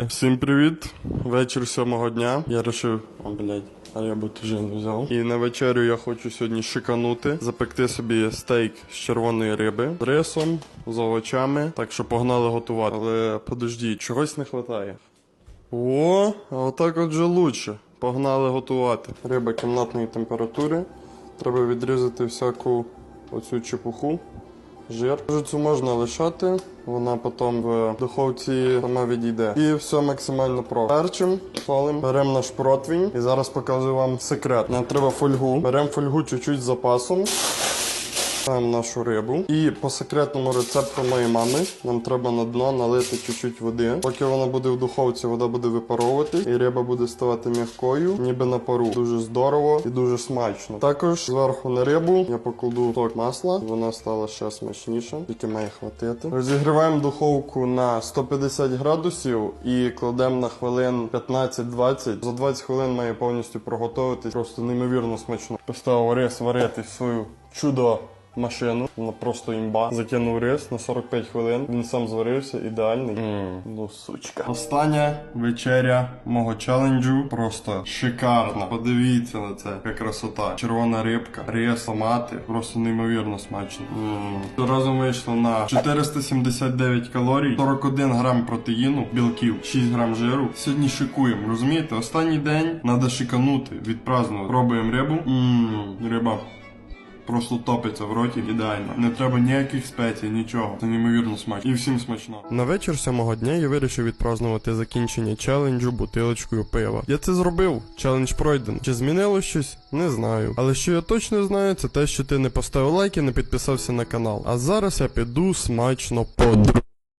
Всім привіт! Вечір сьомого дня. Я вирішив, о, блядь, а я би теж не взяв. І на вечерю я хочу сьогодні шиканути, запекти собі стейк з червоної риби з рисом, з овочами. Так що погнали готувати. Але подождіть, чогось не вистачає. О, а отак от же лучше. Погнали готувати. Риба кімнатної температури. Треба відрізати всяку оцю чепуху. Жир. Жицю можна лишати, вона потім в духовці сама відійде. І все максимально про. Перчим, солим, беремо наш противень і зараз показую вам секрет. Нам треба фольгу. Беремо фольгу чуть-чуть з запасом. Ставимо нашу рибу. І по секретному рецепту моєї мами нам треба на дно налити чуть-чуть води. Поки вона буде в духовці, вода буде випаровувати, і риба буде ставати м'якою, ніби на пару. Дуже здорово і дуже смачно. Також зверху на рибу я покладу ток масла, вона стала ще смачніша, тільки має хватити. Розігріваємо духовку на 150 градусів і кладемо на хвилин 15-20. За 20 хвилин має повністю проготовитись. Просто неймовірно смачно. Поставив рис варити свою чудо машину. Вона просто імба. Закинув рис на 45 хвилин. Він сам зварився, ідеальний. Ну, сучка. Остання вечеря мого челенджу. Просто шикарна. Подивіться на це, яка красота. Червона рибка, рис, томати. Просто неймовірно смачно. М. Разом вийшло на 479 калорій, 41 грам протеїну, білків, 6 грам жиру. Сьогодні шикуємо, розумієте? Останній день треба шиканути, відпразнувати. Пробуємо рибу. Ммм, риба. Просто топиться в роті ідеально. Не треба ніяких спецій, нічого. Це неймовірно смачно. І всім смачно. На вечір сьомого дня я вирішив відпразнувати закінчення челенджу бутилочкою пива. Я це зробив. Челендж пройден. Чи змінило щось? Не знаю. Але що я точно знаю, це те, що ти не поставив лайк і не підписався на канал. А зараз я піду смачно подру.